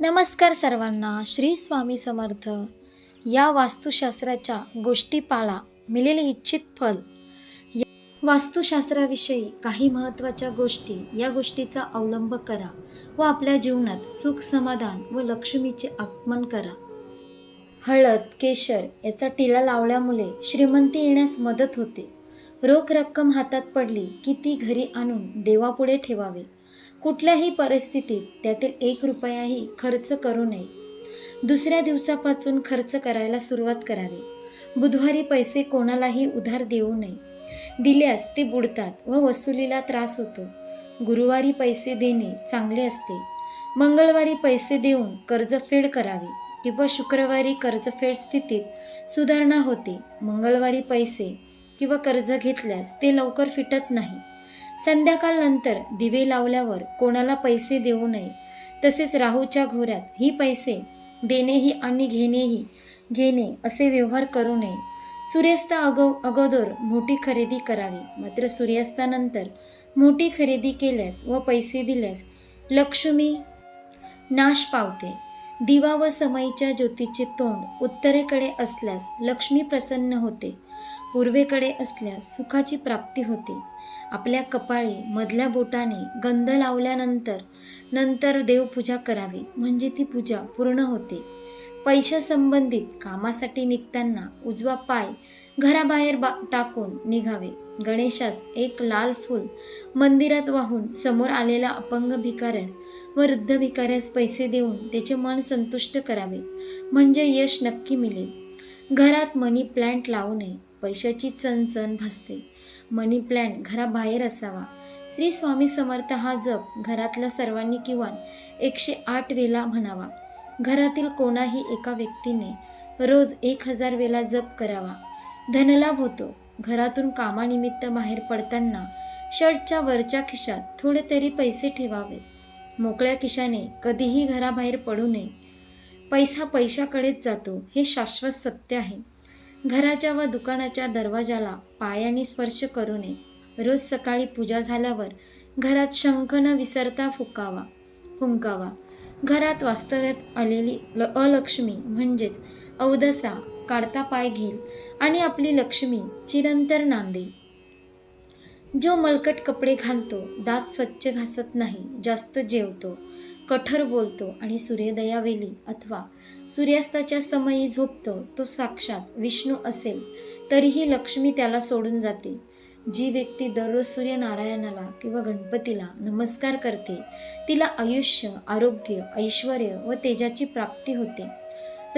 नमस्कार सर्वांना श्री स्वामी समर्थ. या वास्तुशास्त्राच्या गोष्टी पाळा मिळेल इच्छित फल. या- वास्तुशास्त्राविषयी काही महत्त्वाच्या गोष्टी या गोष्टीचा अवलंब करा व आपल्या जीवनात सुख समाधान व लक्ष्मीचे आगमन करा. हळद केशर याचा टिळा लावल्यामुळे श्रीमंती येण्यास मदत होते. रोख रक्कम हातात पडली की ती घरी आणून देवापुढे ठेवावे. कुठल्याही परिस्थितीत त्यातील एक रुपयाही खर्च करू नये. दुसऱ्या दिवसापासून खर्च करायला सुरुवात करावी. बुधवारी पैसे कोणालाही उधार देऊ नये. दिल्यास ते बुडतात व वसुलीला त्रास होतो. गुरुवारी पैसे देणे चांगले असते. मंगळवारी पैसे देऊन कर्जफेड करावी किंवा शुक्रवारी कर्जफेड स्थितीत सुधारणा होते. मंगळवारी पैसे किंवा कर्ज घेतल्यास ते लवकर फिटत नाही. संध्याकाळनंतर दिवे लावल्यावर कोणाला पैसे देऊ नये. तसेच राहूच्या घोऱ्यात ही पैसे देणेही आणि घेणेही घेणे असे व्यवहार करू नये. सूर्यास्त अगो अगोदर मोठी खरेदी करावी. मात्र सूर्यास्तानंतर मोठी खरेदी केल्यास व पैसे दिल्यास लक्ष्मी नाश पावते. दिवा व समईच्या ज्योतीचे तोंड उत्तरेकडे असल्यास लक्ष्मी प्रसन्न होते. पूर्वेकडे असल्यास सुखाची प्राप्ती होते. आपल्या कपाळी मधल्या बोटाने गंध लावल्यानंतर नंतर देवपूजा करावी म्हणजे ती पूजा पूर्ण होते. पैशासंबंधित कामासाठी निघताना उजवा पाय घराबाहेर बा टाकून निघावे. गणेशास एक लाल फूल मंदिरात वाहून समोर आलेल्या अपंग भिकाऱ्यास व वृद्ध भिकाऱ्यास पैसे देऊन त्याचे मन संतुष्ट करावे म्हणजे यश नक्की मिळेल. घरात मनी प्लॅन्ट लावू नये. पैशाची चणचण भासते. मनी प्लॅन घराबाहेर असावा. श्री स्वामी समर्थ हा जप घरातल्या सर्वांनी किंवा एकशे आठ वेला म्हणावा. घरातील कोणाही एका व्यक्तीने रोज एक हजार वेला जप करावा. धनलाभ होतो. घरातून कामानिमित्त बाहेर पडताना शर्टच्या वरच्या खिशात थोडे तरी पैसे ठेवावेत. मोकळ्या खिशाने कधीही घराबाहेर पडू नये. पैसा पैशाकडेच जातो हे शाश्वत सत्य आहे. घराच्या व दुकानाच्या दरवाजाला पायाने स्पर्श करू नये. रोज सकाळी पूजा झाल्यावर घरात शंख न विसरता फुकावा. फुंकावा. घरात वास्तव्यात आलेली ल अलक्ष्मी म्हणजेच अवदसा काढता पाय घेईल आणि आपली लक्ष्मी चिरंतर नांदेल. जो मलकट कपडे घालतो दात स्वच्छ घासत नाही जास्त जेवतो. कठोर बोलतो आणि सूर्योदयावेली अथवा सूर्यास्ताच्या समयी झोपतो तो साक्षात विष्णू असेल तरीही लक्ष्मी त्याला सोडून जाते. जी व्यक्ती दररोज सूर्यनारायणाला किंवा गणपतीला नमस्कार करते तिला आयुष्य आरोग्य ऐश्वर व तेजाची प्राप्ती होते.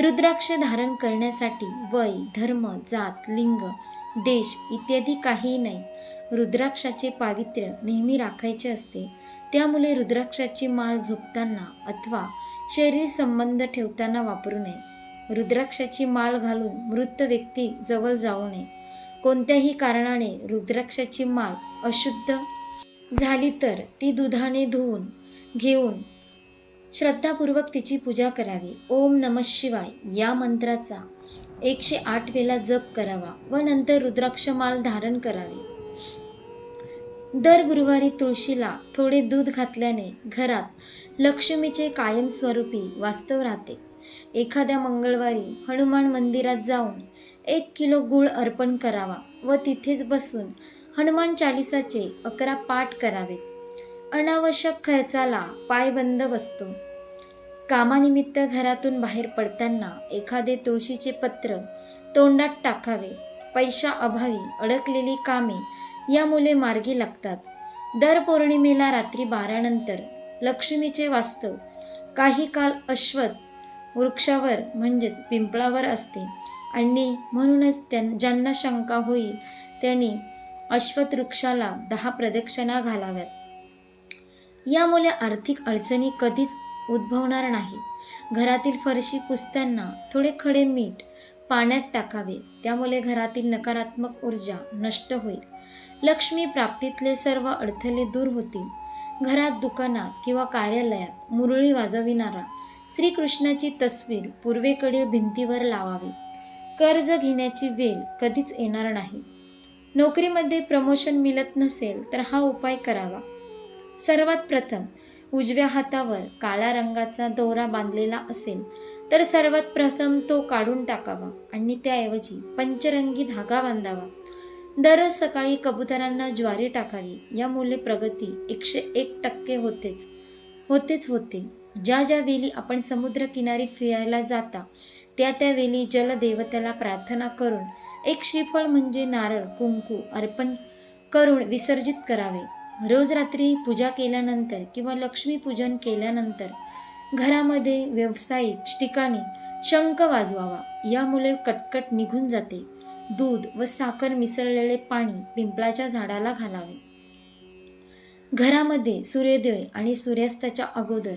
रुद्राक्ष धारण करण्यासाठी वय धर्म जात लिंग देश इत्यादी काहीही नाही. रुद्राक्षाचे पावित्र्य नेहमी राखायचे असते. त्यामुळे रुद्राक्षाची माळ झोपताना अथवा शरीर संबंध ठेवताना वापरू नये. रुद्राक्षाची माळ घालून मृत व्यक्ती जवळ जाऊ नये. कोणत्याही कारणाने रुद्राक्षाची माळ अशुद्ध झाली तर ती दुधाने धुवून घेऊन श्रद्धापूर्वक तिची पूजा करावी. ओम नम शिवाय या मंत्राचा एकशे आठ वेळा जप करावा व नंतर रुद्राक्षमाल धारण करावी. दर गुरुवारी तुळशीला थोडे दूध घातल्याने घरात लक्ष्मीचे कायमस्वरूपी वास्तव राहते. एखाद्या मंगळवारी हनुमान मंदिरात जाऊन एक किलो गूळ अर्पण करावा व तिथेच बसून हनुमान चालिसाचे अकरा पाठ करावेत. अनावश्यक खर्चाला पायबंद बसतो. कामानिमित्त घरातून बाहेर पडताना एखादे तुळशीचे पत्र तोंडात टाकावे. पैशा अभावी अडकलेली कामे या मुले मार्गी लागतात. दर पौर्णिमेला रात्री बारानंतर लक्ष्मीचे वास्तव काही काल अश्वत वृक्षावर म्हणजेच पिंपळावर असते. आणि म्हणूनच त्यां ज्यांना शंका होईल त्यांनी अश्वत वृक्षाला दहा प्रदक्षिणा घालाव्यात. यामुळे आर्थिक अडचणी कधीच उद्भवणार नाही. घरातील फरशी पुसताना थोडे खडे मीठ पाण्यात टाकावे. त्यामुळे घरातील नकारात्मक ऊर्जा नष्ट होईल. लक्ष्मी प्राप्तीतले सर्व अडथळे दूर होतील. घरात दुकानात किंवा कार्यालयात मुरळी वाजविणारा श्रीकृष्णाची तस्वीर पूर्वेकडील भिंतीवर लावावी. कर्ज घेण्याची वेळ कधीच येणार नाही. नोकरीमध्ये प्रमोशन मिळत नसेल तर हा उपाय करावा. सर्वात प्रथम उजव्या हातावर काळ्या रंगाचा दोरा बांधलेला असेल तर सर्वात प्रथम तो काढून टाकावा आणि त्याऐवजी पंचरंगी धागा बांधावा. दररोज सकाळी कबुतरांना ज्वारी टाकावी. यामुळे प्रगती एकशे एक टक्के होतेच. होतेच होते. ज्या ज्या वेळी आपण समुद्रकिनारी फिरायला जाता त्या त्या वेळी जलदेवतेला प्रार्थना करून एक श्रीफळ म्हणजे नारळ कुंकू अर्पण करून विसर्जित करावे. रोज रात्री पूजा केल्यानंतर किंवा लक्ष्मीपूजन केल्यानंतर घरामध्ये व्यावसायिक ठिकाणी शंख वाजवावा. यामुळे कटकट निघून जाते. दूध व साखर मिसळलेले पाणी पिंपळाच्या झाडाला घालावे. घरामध्ये सूर्योदय आणि सूर्यास्ताच्या अगोदर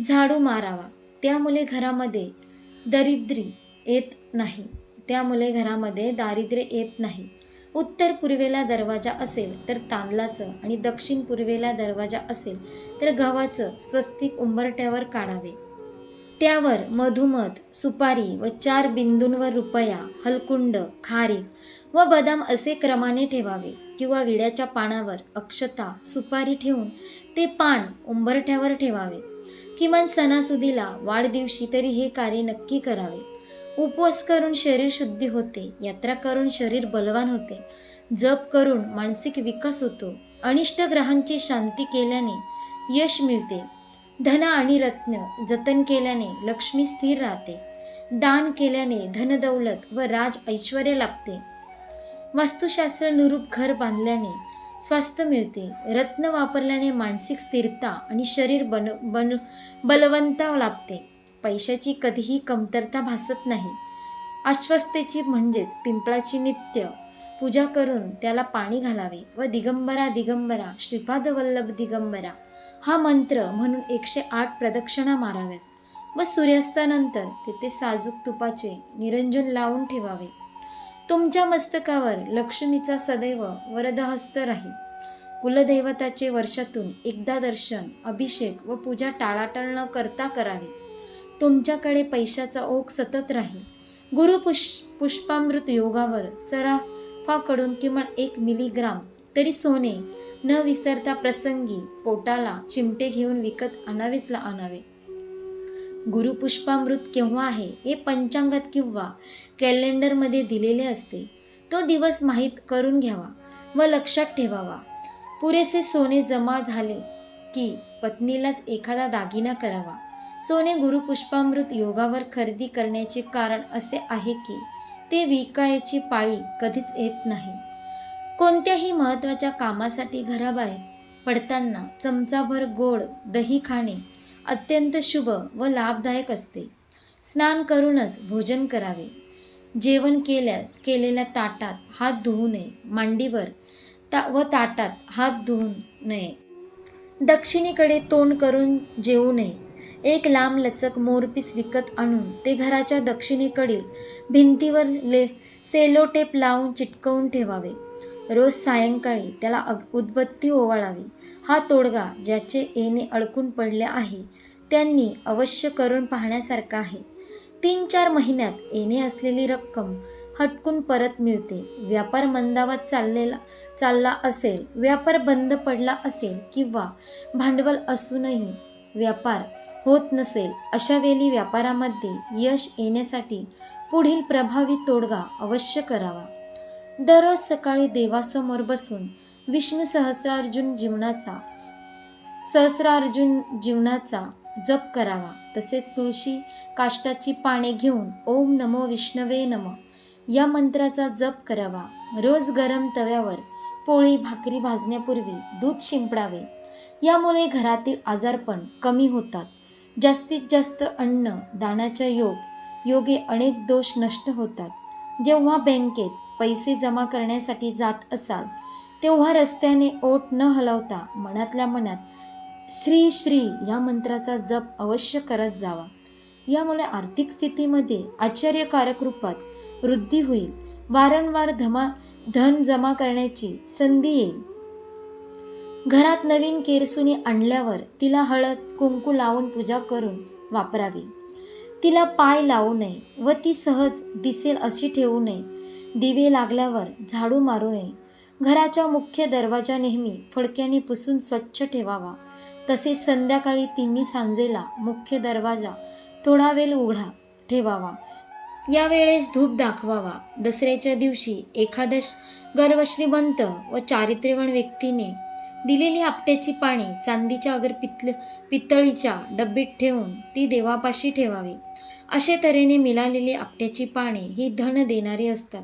झाडू मारावा. त्यामुळे घरामध्ये दरिद्री येत नाही. त्यामुळे घरामध्ये दारिद्र्य येत नाही. उत्तर पूर्वेला दरवाजा असेल तर तांदलाचं आणि दक्षिण पूर्वेला दरवाजा असेल तर गव्हाचं स्वस्तिक उंबरट्यावर काढावे. त्यावर मधुमध सुपारी व चार बिंदूंवर रुपया हलकुंड खारीक व बदाम असे क्रमाने ठेवावे किंवा विड्याच्या पानावर अक्षता सुपारी ठेवून ते पान उंबरठ्यावर ठेवावे. किमान सणासुदीला वाढदिवशी तरी हे कार्य नक्की करावे. उपवास करून शरीर शुद्धी होते यात्रा करून शरीर बलवान होते जप करून मानसिक विकास होतो अनिष्ट ग्रहांची शांती केल्याने यश मिळते. धन आणि रत्न जतन केल्याने लक्ष्मी स्थिर राहते. दान केल्याने धनदौलत व राज ऐश्वर लाभते. वास्तुशास्त्र अनुरूप घर बांधल्याने स्वास्थ्य मिळते. रत्न वापरल्याने मानसिक स्थिरता आणि शरीर बन बन बलवंता लाभते. पैशाची कधीही कमतरता भासत नाही. आश्वस्तेची म्हणजेच पिंपळाची नित्य पूजा करून त्याला पाणी घालावे व दिगंबरा दिगंबरा श्रीपाद वल्लभ दिगंबरा हा मंत्र म्हणून एकशे आठ प्रदक्षिणा माराव्यात व सूर्यास्तानंतर तेथे साजूक तुपाचे निरंजन लावून ठेवावे. तुमच्या मस्तकावर लक्ष्मीचा सदैव वरदहस्त राहील कुलदैवताचे वर्षातून एकदा दर्शन अभिषेक व पूजा टाळाटाळ न करता करावी. तुमच्याकडे पैशाचा ओघ सतत राहील गुरुपुष पुष्पामृत योगावर सराफाकडून किमान एक मिलीग्राम तरी सोने न विसरता प्रसंगी पोटाला चिमटे घेऊन विकत आणावेच ला आणावे. गुरुपुष्पामृत केव्हा आहे हे पंचांगात किंवा कॅलेंडरमध्ये दिलेले असते. तो दिवस माहीत करून घ्यावा व लक्षात ठेवावा. पुरेसे सोने जमा झाले की पत्नीलाच एखादा दागिना करावा. सोने गुरुपुष्पामृत योगावर खरेदी करण्याचे कारण असे आहे की ते विकायची पाळी कधीच येत नाही. कोणत्याही महत्त्वाच्या कामासाठी घराबाहेर पडताना चमचाभर गोड दही खाणे अत्यंत शुभ व लाभदायक असते. स्नान करूनच भोजन करावे. जेवण केल्या केलेल्या ताटात हात धुवू नये. मांडीवर ता व ताटात हात धुवू नये. दक्षिणेकडे तोंड करून जेवू नये. एक लांब लचक मोरपीस विकत आणून ते घराच्या दक्षिणेकडील भिंतीवर ले सेलोटेप लावून चिटकवून ठेवावे. रोज सायंकाळी त्याला अग उदबत्ती ओवाळावी. हा तोडगा ज्याचे येणे अडकून पडले आहे त्यांनी अवश्य करून पाहण्यासारखा आहे. तीन चार महिन्यात येणे असलेली रक्कम हटकून परत मिळते. व्यापार मंदावत चाललेला चालला असेल व्यापार बंद पडला असेल किंवा भांडवल असूनही व्यापार होत नसेल अशा वेळी व्यापारामध्ये यश येण्यासाठी पुढील प्रभावी तोडगा अवश्य करावा. दररोज सकाळी देवासमोर बसून विष्णू सहस्रार्जुन जीवनाचा सहस्रार्जुन जीवनाचा जप करावा. तसेच तुळशी काष्टाची पाने घेऊन ओम नमो विष्णवे नम. या मंत्राचा जप करावा. रोज गरम तव्यावर पोळी भाकरी भाजण्यापूर्वी दूध शिंपडावे. यामुळे घरातील आजारपण कमी होतात. जास्तीत जास्त अन्न दानाच्या योग योगे अनेक दोष नष्ट होतात. जेव्हा बँकेत पैसे जमा करण्यासाठी जात असाल तेव्हा रस्त्याने ओठ न हलवता मनातल्या मनात श्री श्री या मंत्राचा जप अवश्य करत जावा. यामुळे आर्थिक स्थितीमध्ये आश्चर्यकारक रूपात वृद्धी होईल. वारंवार धमा धन जमा करण्याची संधी येईल. घरात नवीन केरसुनी आणल्यावर तिला हळद कुंकू लावून पूजा करून वापरावी. तिला पाय लावू नये व ती सहज दिसेल अशी ठेवू नये. दिवे लागल्यावर झाडू मारू नये. घराच्या मुख्य दरवाजा नेहमी फडक्याने पुसून स्वच्छ ठेवावा. तसेच संध्याकाळी तिन्ही सांजेला मुख्य दरवाजा थोडा वेळ उघडा ठेवावा. यावेळेस धूप दाखवावा. दसऱ्याच्या दिवशी एखाद्या गर्वश्रीमंत व चारित्र्यवान व्यक्तीने दिलेली आपट्याची पाने चांदीच्या अगर पितल पितळीच्या डब्बीत ठेवून ती देवापाशी ठेवावी. अशा तऱ्हेने मिळालेली आपट्याची पाने ही धन देणारी असतात.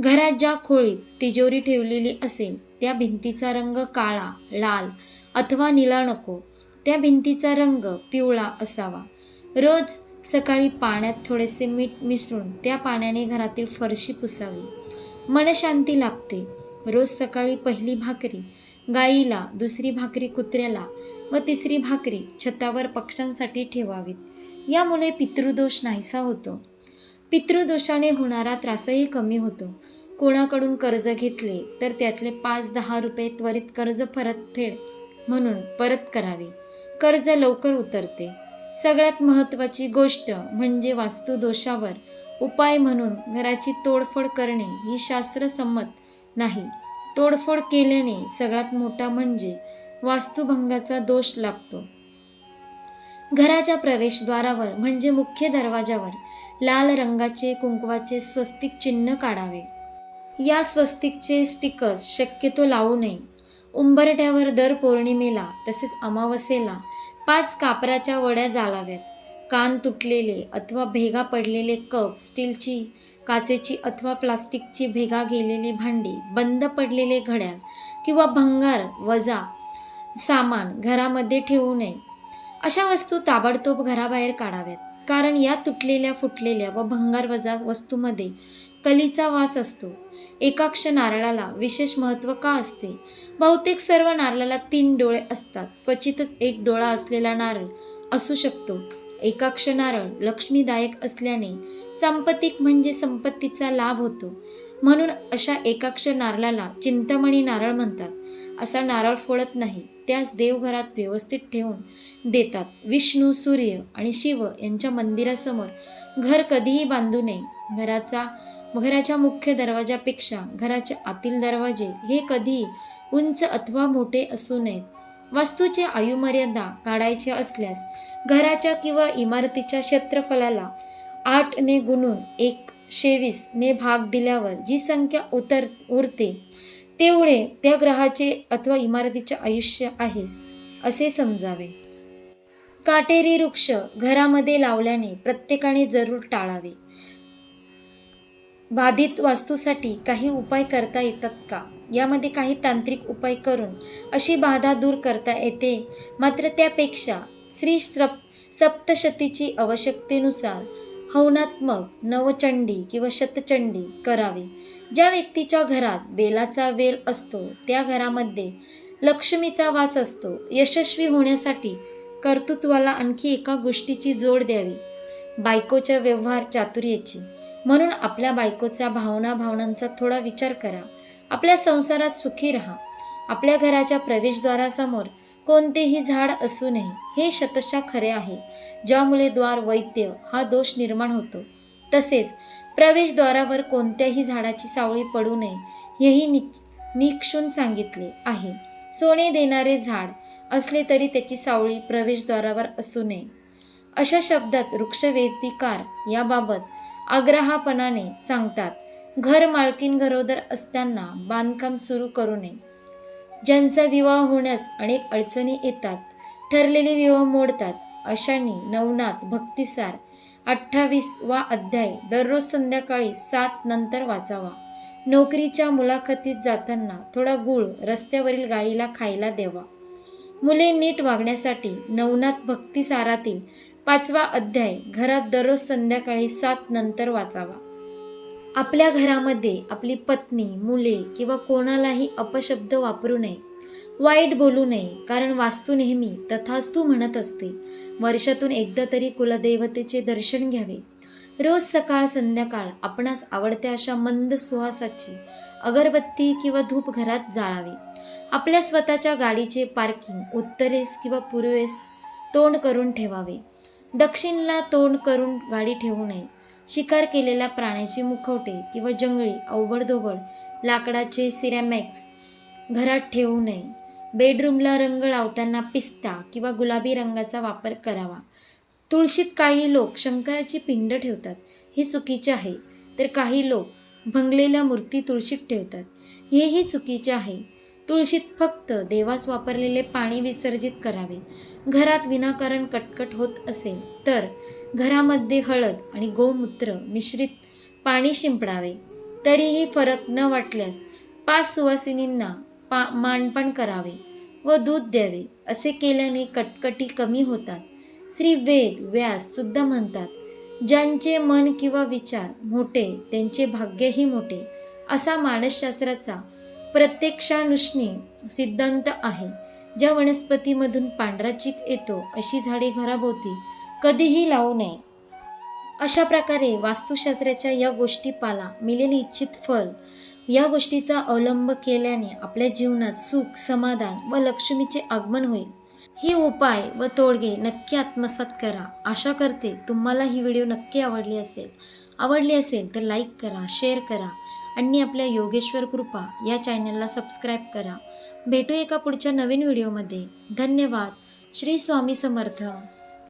घरात ज्या खोळीत तिजोरी ठेवलेली असेल त्या भिंतीचा रंग काळा लाल अथवा निळा नको. त्या भिंतीचा रंग पिवळा असावा. रोज सकाळी पाण्यात थोडेसे मीठ मिसळून त्या पाण्याने घरातील फरशी पुसावी. मनशांती लाभते. रोज सकाळी पहिली भाकरी गाईला दुसरी भाकरी कुत्र्याला व तिसरी भाकरी छतावर पक्ष्यांसाठी ठेवावीत. यामुळे पितृदोष नाहीसा होतो. पितृदोषाने होणारा त्रासही कमी होतो. कोणाकडून कर्ज घेतले तर त्यातले पाच दहा रुपये त्वरित कर्ज परतफेड म्हणून परत करावे. कर्ज लवकर उतरते. सगळ्यात महत्त्वाची गोष्ट म्हणजे वास्तुदोषावर उपाय म्हणून घराची तोडफोड करणे ही शास्त्रसंमत नाही. तोडफोड केल्याने सगळ्यात मोठा म्हणजे वास्तुभंगाचा दोष लागतो. घराच्या प्रवेशद्वारावर म्हणजे मुख्य दरवाजावर लाल रंगाचे कुंकवाचे स्वस्तिक चिन्ह काढावे. या स्वस्तिकचे स्टिकर्स शक्यतो लावू नये. उंबरट्यावर दर पौर्णिमेला तसेच अमावस्येला पाच कापराच्या वड्या जाळाव्यात कान तुटलेले अथवा भेगा पडलेले कप स्टीलची काचेची अथवा प्लास्टिकची भेगा गेलेली भांडी बंद पडलेले घड्याळ किंवा भंगार वजा सामान घरामध्ये ठेवू नये. अशा वस्तू ताबडतोब घराबाहेर काढाव्यात. कारण या तुटलेल्या फुटलेल्या व भंगार वजा वस्तूमध्ये कलीचा वास असतो. एकाक्ष नारळाला विशेष महत्त्व का असते? बहुतेक सर्व नारळाला तीन डोळे असतात. क्वचितच एक डोळा असलेला नारळ असू शकतो. एकाक्ष नारळ लक्ष्मीदायक असल्याने संपत्तीक म्हणजे संपत्तीचा लाभ होतो. म्हणून अशा एकाक्ष नारळाला चिंतामणी नारळ म्हणतात. असा नारळ फोडत नाही. त्यास देवघरात व्यवस्थित ठेवून देतात. विष्णू सूर्य आणि शिव यांच्या मंदिरासमोर घर कधीही बांधू नये. घराचा घराच्या मुख्य दरवाजापेक्षा घराचे आतील दरवाजे हे कधीही उंच अथवा मोठे असू नयेत. वास्तूचे आयुमर्यादा काढायचे असल्यास घराच्या किंवा इमारतीच्या क्षेत्रफळाला आठने गुणून एक शेवीसने भाग दिल्यावर जी संख्या उतर उरते तेवढे त्या ग्रहाचे अथवा इमारतीचे आयुष्य आहे असे समजावे. काटेरी वृक्ष घरामध्ये लावल्याने प्रत्येकाने जरूर टाळावे. बाधित वास्तूसाठी काही उपाय करता येतात का? यामध्ये काही तांत्रिक उपाय करून अशी बाधा दूर करता येते. मात्र त्यापेक्षा श्री सप सप्तशतीची आवश्यकतेनुसार हवनात्मक नवचंडी किंवा शतचंडी करावे. ज्या व्यक्तीच्या घरात बेलाचा वेल असतो त्या घरामध्ये लक्ष्मीचा वास असतो. यशस्वी होण्यासाठी कर्तृत्वाला आणखी एका गोष्टीची जोड द्यावी बायकोच्या व्यवहार चातुर्याची. म्हणून आपल्या बायकोच्या भावना भावनांचा थोडा विचार करा. आपल्या संसारात सुखी राहा. आपल्या घराच्या प्रवेशद्वारासमोर कोणतेही झाड असू नये हे शतशा खरे आहे. ज्यामुळे द्वार वैद्य हा दोष निर्माण होतो. तसेच प्रवेशद्वारावर कोणत्याही झाडाची सावळी पडू नये हेही नि निक्षून सांगितले आहे. सोने देणारे झाड असले तरी त्याची सावळी प्रवेशद्वारावर असू नये. अशा शब्दात वृक्षवेदिकार याबाबत आग्रहापणाने सांगतात घर मालकीन घरोदर असताना बांधकाम सुरू करू नये. ज्यांचा विवाह होण्यास अनेक अडचणी येतात ठरलेले विवाह मोडतात अशांनी नवनाथ भक्तिसार अठ्ठावीस वा अध्याय दररोज संध्याकाळी सात नंतर वाचावा. नोकरीच्या मुलाखतीत जाताना थोडा गूळ रस्त्यावरील गाईला खायला द्यावा. मुले नीट वागण्यासाठी नवनाथ भक्तिसारातील पाचवा अध्याय घरात दररोज संध्याकाळी सात नंतर वाचावा. आपल्या घरामध्ये आपली पत्नी मुले किंवा कोणालाही अपशब्द वापरू नये. वाईट बोलू नये कारण वास्तू नेहमी तथास्तू म्हणत असते. वर्षातून एकदा तरी कुलदेवतेचे दर्शन घ्यावे. रोज सकाळ संध्याकाळ आपणास आवडत्या अशा मंद सुहासाची अगरबत्ती किंवा धूप घरात जाळावे. आपल्या स्वतःच्या गाडीचे पार्किंग उत्तरेस किंवा पूर्वेस तोंड करून ठेवावे. दक्षिणला तोंड करून गाडी ठेवू नये. शिकार केलेल्या प्राण्याचे मुखवटे किंवा जंगली अवबडधोबड लाकडाचे सिरॅमॅक्स घरात ठेवू नये. बेडरूमला रंग लावताना पिस्ता किंवा गुलाबी रंगाचा वापर करावा. तुळशीत काही लोक शंकराची पिंड ठेवतात. हे चुकीचे आहे. तर काही लोक भंगलेल्या मूर्ती तुळशीत ठेवतात. हेही चुकीचे आहे. तुळशीत फक्त देवास वापरलेले पाणी विसर्जित करावे. घरात विनाकारण कटकट होत असेल तर घरामध्ये हळद आणि गोमूत्र मिश्रित पाणी शिंपडावे. तरीही फरक न वाटल्यास पाच सुवासिनींना पा मानपण करावे व दूध द्यावे असे केल्याने कटकटी कमी होतात. श्री वेद व्यास सुद्धा म्हणतात ज्यांचे मन किंवा विचार मोठे त्यांचे भाग्यही मोठे असा मानसशास्त्राचा प्रत्यक्षानुष्णी सिद्धांत आहे. ज्या वनस्पतीमधून पांढरा चीक येतो अशी झाडे घराभोवती कधीही लावू नये. अशा प्रकारे वास्तुशास्त्राच्या या गोष्टी पाला मिळेल इच्छित फल या गोष्टीचा अवलंब केल्याने आपल्या जीवनात सुख समाधान व लक्ष्मीचे आगमन होईल. हे उपाय व तोडगे नक्की आत्मसात करा. आशा करते तुम्हाला ही व्हिडिओ नक्की आवडली असेल. आवडली असेल तर लाईक करा शेअर करा आणि आपल्या योगेश्वर कृपा या चॅनलला सबस्क्राईब करा. भेटू एका पुढच्या नवीन व्हिडिओमध्ये. धन्यवाद. श्री स्वामी समर्थ.